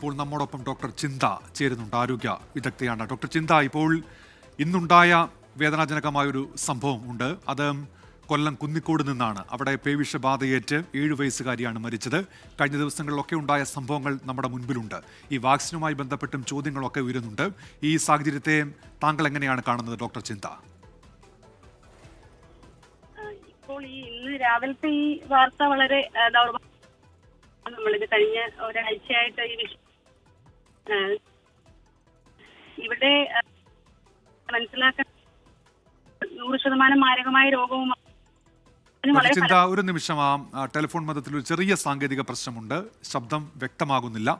ഇപ്പോൾ നമ്മോടൊപ്പം ഡോക്ടർ ചിന്ത ചേരുന്നുണ്ട്. ആരോഗ്യ വിദഗ്ധയാണ്. ഡോക്ടർ ചിന്ത ഇപ്പോൾ ഇന്നുണ്ടായ വേദനാജനകമായൊരു സംഭവം ഉണ്ട്. അത് കൊല്ലം കുന്നിക്കോട് നിന്നാണ്. അവിടെ പേവിഷബാധയേറ്റ് ഏഴു വയസ്സുകാരിയാണ് മരിച്ചത്. കഴിഞ്ഞ ദിവസങ്ങളിലൊക്കെ ഉണ്ടായ സംഭവങ്ങൾ നമ്മുടെ മുൻപിലുണ്ട്. ഈ വാക്സിനുമായി ബന്ധപ്പെട്ടും ചോദ്യങ്ങളൊക്കെ ഉയരുന്നുണ്ട്. ഈ സാഹചര്യത്തെ താങ്കൾ എങ്ങനെയാണ് കാണുന്നത് ഡോക്ടർ ചിന്ത? രാവിലത്തെ ഈ വാർത്ത വളരെ നമ്മൾ നമ്മളിത് കഴിഞ്ഞ ഒരാഴ്ചയായിട്ട് ഈ വിഷയം ഇവിടെ മനസ്സിലാക്കാൻ നൂറ് ശതമാനം മാരകമായ രോഗവും ചിന്ത ഒരു നിമിഷം ആ ടെലിഫോൺ മതത്തിൽ ഒരു ചെറിയ സാങ്കേതിക പ്രശ്നമുണ്ട്. ശബ്ദം വ്യക്തമാകുന്നില്ല.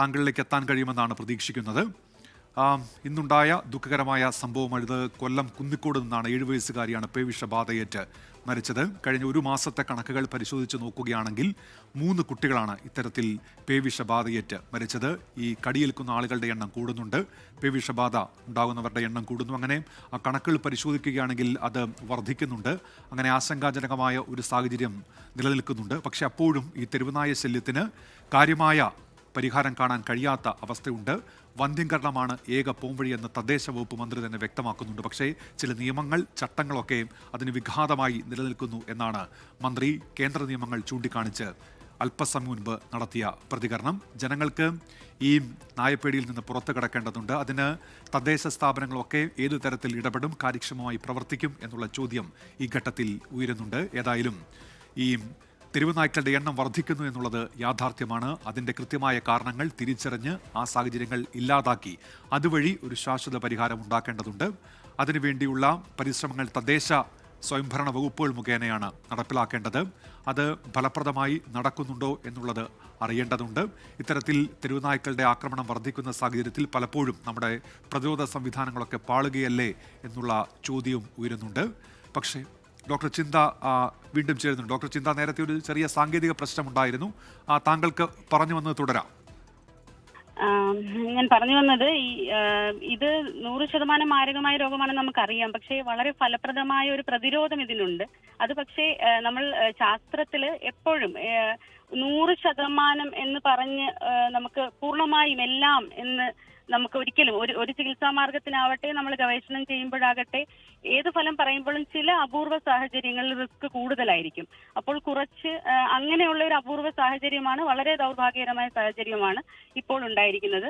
താങ്കളിലേക്ക് എത്താൻ കഴിയുമെന്നാണ് പ്രതീക്ഷിക്കുന്നത്. ഇന്നുണ്ടായ ദുഃഖകരമായ സംഭവം ഇത് കൊല്ലം കുന്നിക്കോട് നിന്നാണ് ഏഴു വയസ്സുകാരിയാണ് പേവിഷബാധയേറ്റ് മരിച്ചത്. കഴിഞ്ഞ ഒരു മാസത്തെ കണക്കുകൾ പരിശോധിച്ച് നോക്കുകയാണെങ്കിൽ മൂന്ന് കുട്ടികളാണ് ഇത്തരത്തിൽ പേവിഷബാധയേറ്റ് മരിച്ചത്. ഈ കടിയേൽക്കുന്ന ആളുകളുടെ എണ്ണം കൂടുന്നുണ്ട്. പേവിഷബാധ ഉണ്ടാകുന്നവരുടെ എണ്ണം കൂടുന്നു. അങ്ങനെ ആ കണക്കുകൾ പരിശോധിക്കുകയാണെങ്കിൽ അത് വർദ്ധിക്കുന്നുണ്ട്. അങ്ങനെ ആശങ്കാജനകമായ ഒരു സാഹചര്യം നിലനിൽക്കുന്നുണ്ട്. പക്ഷെ അപ്പോഴും ഈ തെരുവുനായ ശല്യത്തിന് കാര്യമായ പരിഹാരം കാണാൻ കഴിയാത്ത അവസ്ഥയുണ്ട്. വന്ധ്യംകരണമാണ് ഏക പോംവഴിയെന്ന് തദ്ദേശ വകുപ്പ് മന്ത്രി തന്നെ വ്യക്തമാക്കുന്നുണ്ട്. പക്ഷേ ചില നിയമങ്ങൾ ചട്ടങ്ങളൊക്കെ അതിന് വിഘാതമായി നിലനിൽക്കുന്നു എന്നാണ് മന്ത്രി കേന്ദ്ര നിയമങ്ങൾ ചൂണ്ടിക്കാണിച്ച് അല്പസമയം മുൻപ് നടത്തിയ പ്രതികരണം. ജനങ്ങൾക്ക് ഈ നായപ്പേടിയിൽ നിന്ന് പുറത്തു കിടക്കേണ്ടതുണ്ട്. അതിന് തദ്ദേശ സ്ഥാപനങ്ങളൊക്കെ ഏതു തരത്തിൽ ഇടപെടും കാര്യക്ഷമമായി പ്രവർത്തിക്കും എന്നുള്ള ചോദ്യം ഈ ഘട്ടത്തിൽ ഉയരുന്നുണ്ട്. ഏതായാലും ഈ തെരുവുനായ്ക്കളുടെ എണ്ണം വർദ്ധിക്കുന്നു എന്നുള്ളത് യാഥാർത്ഥ്യമാണ്. അതിന്റെ കൃത്യമായ കാരണങ്ങൾ തിരിച്ചറിഞ്ഞ് ആ സാഹചര്യങ്ങൾ ഇല്ലാതാക്കി. അതുവഴി ഒരു ശാശ്വത പരിഹാരം ഉണ്ടാക്കേണ്ടതുണ്ട്. അതിനുവേണ്ടിയുള്ള പരിശ്രമങ്ങൾ തദ്ദേശ സ്വയംഭരണ വകുപ്പുകൾ മുഖേനയാണ് നടപ്പിലാക്കേണ്ടത്. അത് ഫലപ്രദമായി നടക്കുന്നുണ്ടോ എന്നുള്ളത് അറിയേണ്ടതുണ്ട്. ഇത്തരത്തിൽ തെരുവുനായ്ക്കളുടെ ആക്രമണം വർദ്ധിക്കുന്ന സാഹചര്യത്തിൽ പലപ്പോഴും നമ്മുടെ പ്രതിരോധ സംവിധാനങ്ങളൊക്കെ പാളുകയല്ലേ എന്നുള്ള ചോദ്യവും ഉയരുന്നുണ്ട്. പക്ഷേ ഡോക്ടർ ചിന്ത വീണ്ടും ചേരുന്നുണ്ട്. ഡോക്ടർ ചിന്ത നേരത്തെ ഒരു ചെറിയ സാങ്കേതിക പ്രശ്നമുണ്ടായിരുന്നു. താങ്കൾക്ക് പറഞ്ഞു വന്നത് തുടരാം. ഞാൻ പറഞ്ഞു വന്നത് ഈ ഇത് നൂറ് ശതമാനം മാരകമായ രോഗമാണെന്ന് നമുക്കറിയാം. പക്ഷേ വളരെ ഫലപ്രദമായ ഒരു പ്രതിരോധം ഇതിനുണ്ട് അത് പക്ഷേ നമ്മൾ ശാസ്ത്രത്തിൽ എപ്പോഴും നൂറ് ശതമാനം എന്ന് പറഞ്ഞ് നമുക്ക് പൂർണമായും എല്ലാം എന്ന് നമുക്ക് ഒരിക്കലും ഒരു ഒരു ചികിത്സാ മാർഗത്തിനാവട്ടെ നമ്മൾ ഗവേഷണം ചെയ്യുമ്പോഴാകട്ടെ ഏത് ഫലം പറയുമ്പോഴും ചില അപൂർവ സാഹചര്യങ്ങളിൽ റിസ്ക് കൂടുതലായിരിക്കും. അപ്പോൾ കുറച്ച് അങ്ങനെയുള്ള ഒരു അപൂർവ സാഹചര്യമാണ് വളരെ ദൗർഭാഗ്യകരമായ സാഹചര്യമാണ് ഇപ്പോൾ ഉണ്ടായിരിക്കുന്നത്.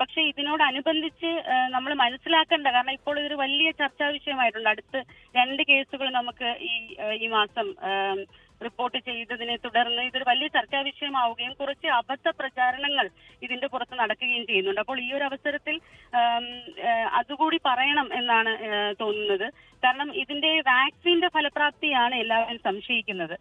പക്ഷെ ഇതിനോടനുബന്ധിച്ച് നമ്മൾ മനസ്സിലാക്കേണ്ട കാരണം ഇപ്പോൾ ഇതൊരു വലിയ ചർച്ചാ വിഷയമായിട്ടുണ്ട്. അടുത്ത് രണ്ട് കേസുകൾ നമുക്ക് ഈ ഈ മാസം റിപ്പോർട്ട് ചെയ്തതിനെ തുടർന്ന് ഇതൊരു വലിയ ചർച്ചാ വിഷയമാവുകയും കുറച്ച് അബദ്ധ പ്രചാരണങ്ങൾ ഇതിന്റെ പുറത്ത് നടക്കുകയും ചെയ്യുന്നുണ്ട്. അപ്പോൾ ഈ ഒരു അവസരത്തിൽ അതുകൂടി പറയണം എന്നാണ് തോന്നുന്നത്. കാരണം ഇതിന്റെ വാക്സിന്റെ ഫലപ്രാപ്തിയാണ് എല്ലാവരും സംശയിക്കുന്നത്.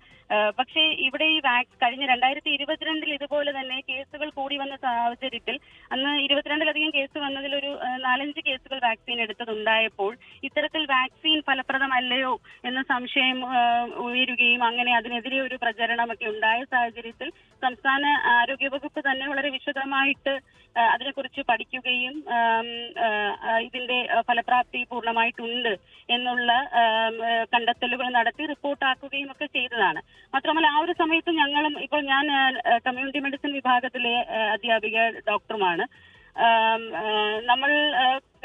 പക്ഷേ ഇവിടെ ഈ വാക്സ് കഴിഞ്ഞ രണ്ടായിരത്തി ഇരുപത്തിരണ്ടിൽ ഇതുപോലെ തന്നെ കേസുകൾ കൂടി വന്ന സാഹചര്യത്തിൽ അന്ന് ഇരുപത്തിരണ്ടിലധികം കേസ് വന്നതിൽ ഒരു നാലഞ്ച് കേസുകൾ വാക്സിൻ എടുത്തതുണ്ടായപ്പോൾ ഇത്തരത്തിൽ വാക്സിൻ ഫലപ്രദമല്ലയോ എന്ന സംശയം ഉയരുകയും അങ്ങനെ അതിനെതിരെ ഒരു പ്രചരണമൊക്കെ ഉണ്ടായ സാഹചര്യത്തിൽ സംസ്ഥാന ആരോഗ്യവകുപ്പ് തന്നെ വളരെ വിശദമായിട്ട് അതിനെക്കുറിച്ച് പഠിക്കുകയും ഇതിന്റെ ഫലപ്രാപ്തി പൂർണമായിട്ടുണ്ട് എന്നുള്ള കണ്ടെത്തലുകൾ നടത്തി റിപ്പോർട്ടാക്കുകയും ഒക്കെ ചെയ്തതാണ്. മാത്രമല്ല ആ ഒരു സമയത്ത് ഞങ്ങളും ഇപ്പോൾ ഞാൻ കമ്മ്യൂണിറ്റി മെഡിസിൻ വിഭാഗത്തിലെ അധ്യാപിക ഡോക്ടറുമാണ്. നമ്മൾ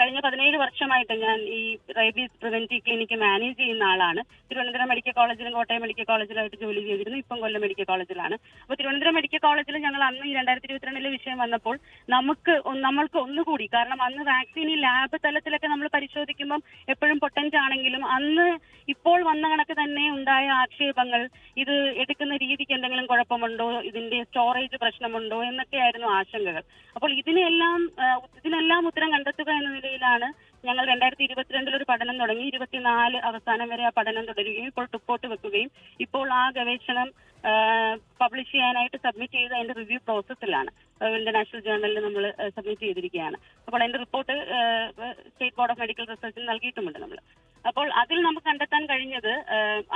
കഴിഞ്ഞ പതിനേഴ് വർഷമായിട്ട് ഞാൻ ഈ റേബീസ് പ്രിവെന്റീവ് ക്ലിനിക്ക് മാനേജ് ചെയ്യുന്ന ആളാണ്. തിരുവനന്തപുരം മെഡിക്കൽ കോളേജിലും കോട്ടയം മെഡിക്കൽ കോളേജിലായിട്ട് ജോലി ചെയ്തിരുന്നു. ഇപ്പം കൊല്ലം മെഡിക്കൽ കോളേജിലാണ്. അപ്പോൾ തിരുവനന്തപുരം മെഡിക്കൽ കോളേജിൽ ഞങ്ങൾ അന്ന് ഈ രണ്ടായിരത്തി ഇരുപത്തിരണ്ടിലെ വിഷയം വന്നപ്പോൾ നമുക്ക് നമ്മൾക്ക് ഒന്നുകൂടി കാരണം അന്ന് വാക്സിൻ ഈ ലാബ് തലത്തിലൊക്കെ നമ്മൾ പരിശോധിക്കുമ്പം എപ്പോഴും പൊട്ടൻസ് ആണെങ്കിലും അന്ന് ഇപ്പോൾ വന്ന കണക്ക് തന്നെ ഉണ്ടായ ആക്ഷേപങ്ങൾ ഇത് എടുക്കുന്ന രീതിക്ക് എന്തെങ്കിലും കുഴപ്പമുണ്ടോ? ഇതിന്റെ സ്റ്റോറേജ് പ്രശ്നമുണ്ടോ? എന്നൊക്കെയായിരുന്നു ആശങ്കകൾ. അപ്പോൾ ഇതിനെല്ലാം ഇതിനെല്ലാം ഉത്തരം കണ്ടെത്തുക എന്ന നിലയിലാണ് ഞങ്ങൾ രണ്ടായിരത്തി ഇരുപത്തിരണ്ടിൽ ഒരു പഠനം തുടങ്ങി. ഇരുപത്തിനാല് അവസാനം വരെ ആ പഠനം തുടരുകയും ഇപ്പോൾ റിപ്പോർട്ട് വെക്കുകയും ഇപ്പോൾ ആ ഗവേഷണം പബ്ലിഷ് ചെയ്യാനായിട്ട് സബ്മിറ്റ് ചെയ്ത് അതിന്റെ റിവ്യൂ പ്രോസസ്സിലാണ്. ഇന്റർനാഷണൽ ജേർണലിൽ നമ്മൾ സബ്മിറ്റ് ചെയ്തിരിക്കുകയാണ്. അപ്പോൾ അതിന്റെ report state board of medical റിസർച്ചിന് നൽകിയിട്ടുമുണ്ട് നമ്മൾ. അപ്പോൾ അതിൽ നമുക്ക് കണ്ടെത്താൻ കഴിഞ്ഞത്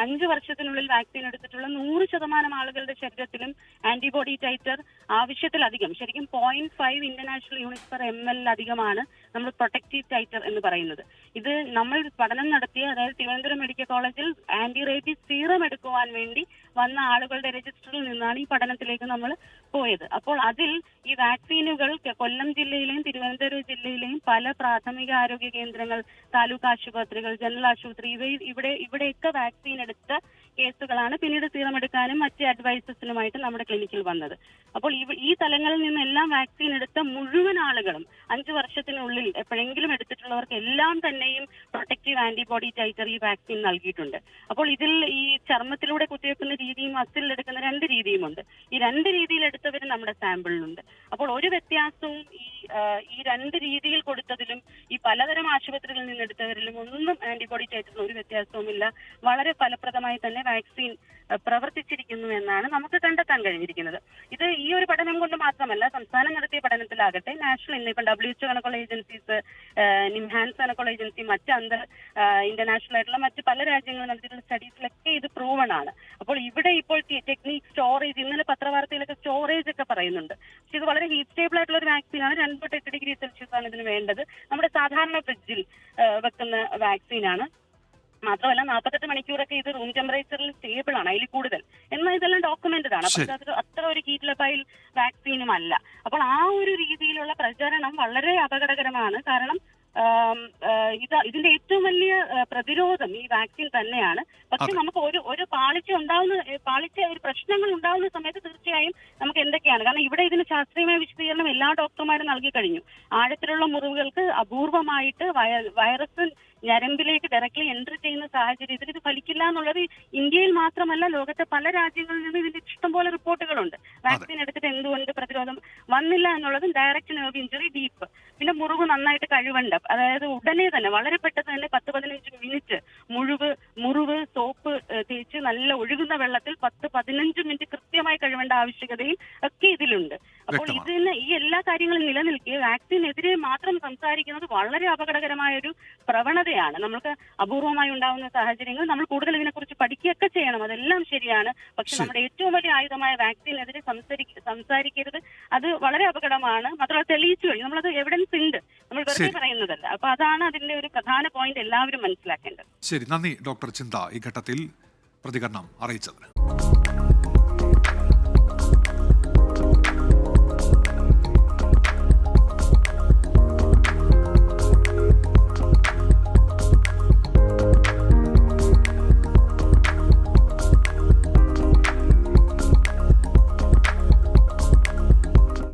അഞ്ച് വർഷത്തിനുള്ളിൽ വാക്സിൻ എടുത്തിട്ടുള്ള നൂറ് ശതമാനം ആളുകളുടെ ശരീരത്തിലും ആന്റിബോഡി ടൈറ്റർ ആവശ്യത്തിലധികം. ശരിക്കും point five international unit per M L അധികമാണ് നമ്മൾ പ്രൊട്ടക്റ്റീവ് ടൈറ്റർ എന്ന് പറയുന്നത്. ഇത് നമ്മൾ പഠനം നടത്തിയ അതായത് തിരുവനന്തപുരം മെഡിക്കൽ കോളേജിൽ ആന്റി റേബീസ് സീറം എടുക്കുവാൻ വേണ്ടി വന്ന ആളുകളുടെ രജിസ്റ്ററിൽ നിന്നാണ് ഈ പഠനത്തിലേക്ക് നമ്മൾ പോയത്. അപ്പോൾ അതിൽ ഈ വാക്സിനുകൾ കൊല്ലം ജില്ലയിലെയും തിരുവനന്തപുരം ജില്ലയിലെയും പല പ്രാഥമിക ആരോഗ്യ കേന്ദ്രങ്ങൾ താലൂക്ക് ആശുപത്രികൾ ജനറൽ ആശുപത്രി. ഇവ ഇവിടെ ഇവിടെയൊക്കെ വാക്സിൻ എടുത്ത കേസുകളാണ് പിന്നീട് സീറം എടുക്കാനും മറ്റ് അഡ്വൈസസിനുമായിട്ട് നമ്മുടെ ക്ലിനിക്കിൽ വന്നത്. അപ്പോൾ ഈ തലങ്ങളിൽ നിന്നെല്ലാം വാക്സിൻ എടുത്ത മുഴുവൻ ആളുകളും അഞ്ചു വർഷത്തിനുള്ളിൽ എപ്പോഴെങ്കിലും എടുത്തിട്ടുള്ളവർക്ക് എല്ലാം തന്നെയും പ്രൊട്ടക്റ്റീവ് ആന്റിബോഡി ടൈറ്റർ ഈ വാക്സിൻ നൽകിയിട്ടുണ്ട്. അപ്പോൾ ഇതിൽ ഈ ചർമ്മത്തിലൂടെ കുത്തിവെക്കുന്ന രീതിയും മസിലിൽ എടുക്കുന്ന രണ്ട് രീതിയുമുണ്ട്. ഈ രണ്ട് രീതിയിൽ എടുത്തവർ നമ്മുടെ സാമ്പിളിലുണ്ട് അപ്പോൾ ഒരു വ്യത്യാസവും ഈ ഈ രണ്ട് രീതിയിൽ കൊടുത്തതിലും ഈ പലതരം ആശുപത്രികളിൽ നിന്ന് എടുത്തവരിലും ഒന്നും ടൈറ്ററിന് ഒരു വ്യത്യാസവുമില്ല. വളരെ ഫലപ്രദമായി തന്നെ വാക്സിൻ പ്രവർത്തിച്ചിരിക്കുന്നു എന്നാണ് നമുക്ക് കണ്ടെത്താൻ കഴിഞ്ഞിരിക്കുന്നത്. ഇത് ഈ ഒരു പഠനം കൊണ്ട് മാത്രമല്ല സംസ്ഥാനം നടത്തിയ പഠനത്തിലാകട്ടെ നാഷണൽ ഇന്ന് ഇപ്പം ഡബ്ല്യു എച്ച് കണക്കുള്ള ഏജൻസീസ് നിംഹാൻസ് കണക്കുള്ള ഏജൻസി മറ്റ് അന്തർ ഇന്റർനാഷണൽ ആയിട്ടുള്ള മറ്റ് പല രാജ്യങ്ങളും നടത്തിയിട്ടുള്ള സ്റ്റഡീസിലൊക്കെ ഇത് പ്രൂവൺ ആണ്. അപ്പോൾ ഇവിടെ ഇപ്പോൾ ടെക്നിക് സ്റ്റോറേജ് ഇന്നലെ പത്രവാർത്തയിലൊക്കെ സ്റ്റോറേജ് ഒക്കെ പറയുന്നുണ്ട്. പക്ഷെ ഇത് വളരെ ഹീറ്റ് സ്റ്റേബിൾ ആയിട്ടുള്ള ഒരു വാക്സിൻ ആണ്. രണ്ട് തൊട്ട് എട്ട് ഡിഗ്രി സെൽഷ്യസ് ആണ് ഇതിന് വേണ്ടത്. നമ്മുടെ സാധാരണ ഫ്രിഡ്ജിൽ വെക്കുന്ന വാക്സിൻ ആണ്. മാത്രമല്ല നാൽപ്പത്തെട്ട് മണിക്കൂറൊക്കെ ഇത് റൂം ടെമ്പറേച്ചറിൽ സ്റ്റേബിൾ ആണ് അതിൽ കൂടുതൽ. എന്നാൽ ഇതെല്ലാം ഡോക്യുമെന്റഡ് ആണ്. പക്ഷെ അത് അത്ര ഒരു ഹീറ്റ് ലെബൈൽ വാക്സിനും അല്ല. അപ്പോൾ ആ ഒരു രീതിയിലുള്ള പ്രചരണം വളരെ അപകടകരമാണ്. കാരണം ഇത് ഇതിന്റെ ഏറ്റവും വലിയ പ്രതിരോധം ഈ വാക്സിൻ തന്നെയാണ്. പക്ഷെ നമുക്ക് ഒരു ഒരു പാളിച്ച ഉണ്ടാവുന്ന പാളിച്ച ഒരു പ്രശ്നങ്ങൾ ഉണ്ടാവുന്ന സമയത്ത് തീർച്ചയായും നമുക്ക് എന്തൊക്കെയാണ്? കാരണം ഇവിടെ ഇതിന് ശാസ്ത്രീയമായ വിശദീകരണം എല്ലാ ഡോക്ടർമാരും നൽകി കഴിഞ്ഞു. ആഴത്തിലുള്ള മുറിവുകൾക്ക് അപൂർവമായിട്ട് വൈറസ് ഞരമ്പിലേക്ക് ഡയറക്ട്ലി എൻട്രി ചെയ്യുന്ന സാഹചര്യത്തിൽ ഇത് ഫലിക്കില്ല എന്നുള്ളത് ഇന്ത്യയിൽ മാത്രമല്ല ലോകത്തെ പല രാജ്യങ്ങളിൽ നിന്നും ഇതിന്റെ ഇഷ്ടംപോലെ റിപ്പോർട്ടുകളുണ്ട്. വാക്സിൻ എടുത്തിട്ട് എന്തുകൊണ്ട് പ്രതിരോധം വന്നില്ല എന്നുള്ളതും ഡയറക്റ്റ് നെർവ് ഇഞ്ചുറി ഡീപ്പ് പിന്നെ മുറിവ് നന്നായിട്ട് കഴിവുണ്ട്. അതായത് ഉടനെ തന്നെ വളരെ പെട്ടെന്ന് തന്നെ പത്ത് പതിനഞ്ച് മിനിറ്റ് മുഴുവ് മുറിവ് സോപ്പ് തേച്ച് നല്ല ഒഴുകുന്ന വെള്ളത്തിൽ പത്ത് പതിനഞ്ച് മിനിറ്റ് കൃത്യമായി കഴിവേണ്ട ആവശ്യകതയും ഒക്കെ ഇതിലുണ്ട്. അപ്പോൾ. ഇതിന് ഈ എല്ലാ കാര്യങ്ങളും നിലനിൽക്കെ വാക്സിനെതിരെ മാത്രം സംസാരിക്കുന്നത് വളരെ അപകടകരമായ ഒരു പ്രവണതയാണ്. നമുക്ക് അപൂർവമായി ഉണ്ടാകുന്ന സാഹചര്യങ്ങൾ നമ്മൾ കൂടുതൽ ഇതിനെക്കുറിച്ച് പഠിക്കുകയൊക്കെ ചെയ്യണം. അതെല്ലാം ശരിയാണ്. പക്ഷെ നമ്മുടെ ഏറ്റവും വലിയ ആയുധമായ വാക്സിനെതിരെ സംസാരി സംസാരിക്കരുത്. അത് വളരെ അപകടമാണ്. മാത്രമല്ല തെളിയിച്ചു കഴിഞ്ഞു. നമ്മളത് എവിഡൻസ് ഉണ്ട്. നമ്മൾ വെറുതെ പറയുന്നതല്ല. അപ്പൊ അതാണ് അതിന്റെ ഒരു പ്രധാന പോയിന്റ് എല്ലാവരും മനസ്സിലാക്കേണ്ടത്. ശരി. നന്ദി ഡോക്ടർ ചിന്ത ഈ ഘട്ടത്തിൽ പ്രതികരണം അറിയിച്ചതിന്.